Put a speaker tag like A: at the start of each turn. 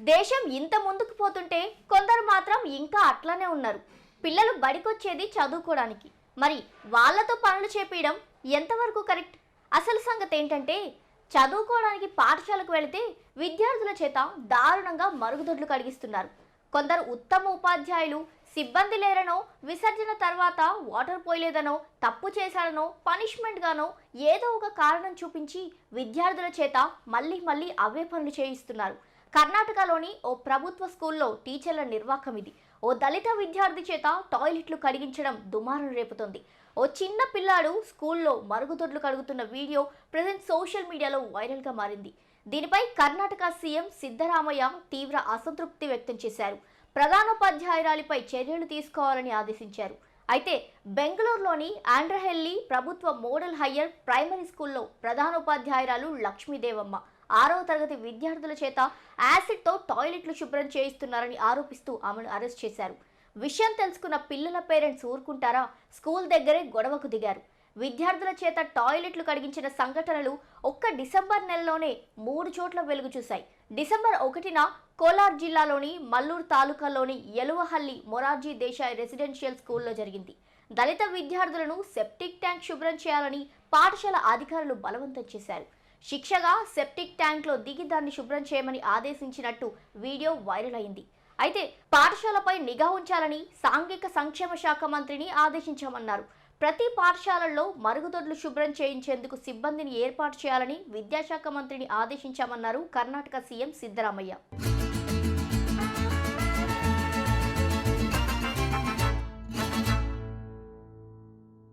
A: దేశం ఇంత ముందుకు పోతుంటే కొందరు మాత్రం ఇంకా అట్లానే ఉన్నారు. పిల్లలు బడికొచ్చేది చదువుకోవడానికి మరి వాళ్ళతో పనులు చేపించడం ఎంతవరకు కరెక్ట్? అసలు సంగతి ఏంటంటే చదువుకోవడానికి పాఠశాలకు వెళితే విద్యార్థుల చేత దారుణంగా మరుగుదొడ్లు కడిగిస్తున్నారు. కొందరు ఉత్తమ ఉపాధ్యాయులు సిబ్బంది లేరనో విసర్జన తర్వాత వాటర్ పోయలేదనో తప్పు చేశారనో పనిష్మెంట్గానో ఏదో ఒక కారణం చూపించి విద్యార్థుల చేత మళ్ళీ మళ్ళీ అవే పనులు చేయిస్తున్నారు. కర్ణాటకలోని ఓ ప్రభుత్వ స్కూల్లో టీచర్ల నిర్వాకం ఇది ఓ దళిత విద్యార్థి చేత టాయిలెట్లు కడిగించడం దుమారం రేపుతోంది. ఓ చిన్న పిల్లాడు స్కూల్లో మరుగుదొడ్లు కడుగుతున్న వీడియో ప్రజెంట్ సోషల్ మీడియాలో వైరల్గా మారింది. దీనిపై కర్ణాటక సీఎం సిద్ధరామయ్య తీవ్ర అసంతృప్తి వ్యక్తం చేశారు. ప్రధానోపాధ్యాయురాలిపై చర్యలు తీసుకోవాలని ఆదేశించారు. అయితే బెంగళూరులోని ఆండ్రహెల్లి ప్రభుత్వ మోడల్ హయ్యర్ ప్రైమరీ స్కూల్లో ప్రధానోపాధ్యాయురాలు లక్ష్మీదేవమ్మ. ఆరవ తరగతి విద్యార్థుల చేత యాసిడ్తో టాయిలెట్లు శుభ్రం చేయిస్తున్నారని ఆరోపిస్తూ ఆమెను అరెస్ట్ చేశారు. విషయం తెలుసుకున్న పిల్లల పేరెంట్స్ ఊరుకుంటారా? స్కూల్ దగ్గరే గొడవకు దిగారు. విద్యార్థుల చేత టాయిలెట్లు కడిగించిన సంఘటనలు ఒక్క డిసెంబర్ నెలలోనే మూడు చోట్ల వెలుగు చూశాయి. డిసెంబర్ ఒకటిన కోలార్ జిల్లాలోని మల్లూరు తాలూకాలోని యలువహల్లి మొరార్జీ దేశాయ్ రెసిడెన్షియల్ స్కూల్లో జరిగింది. దళిత విద్యార్థులను సెప్టిక్ ట్యాంక్ శుభ్రం చేయాలని పాఠశాల అధికారులు బలవంతం చేశారు. శిక్షగా సెప్టిక్ ట్యాంక్లో దిగి దాన్ని శుభ్రం చేయమని ఆదేశించినట్టు వీడియో వైరల్ అయింది. అయితే పాఠశాలపై నిఘా ఉంచాలని సాంఘిక సంక్షేమ శాఖ మంత్రిని ఆదేశించామన్నారు. ప్రతి పాఠశాలల్లో మరుగుదొడ్లు శుభ్రం చేయించేందుకు సిబ్బందిని ఏర్పాటు చేయాలని విద్యాశాఖ మంత్రిని ఆదేశించామన్నారు కర్ణాటక సీఎం సిద్ధరామయ్య.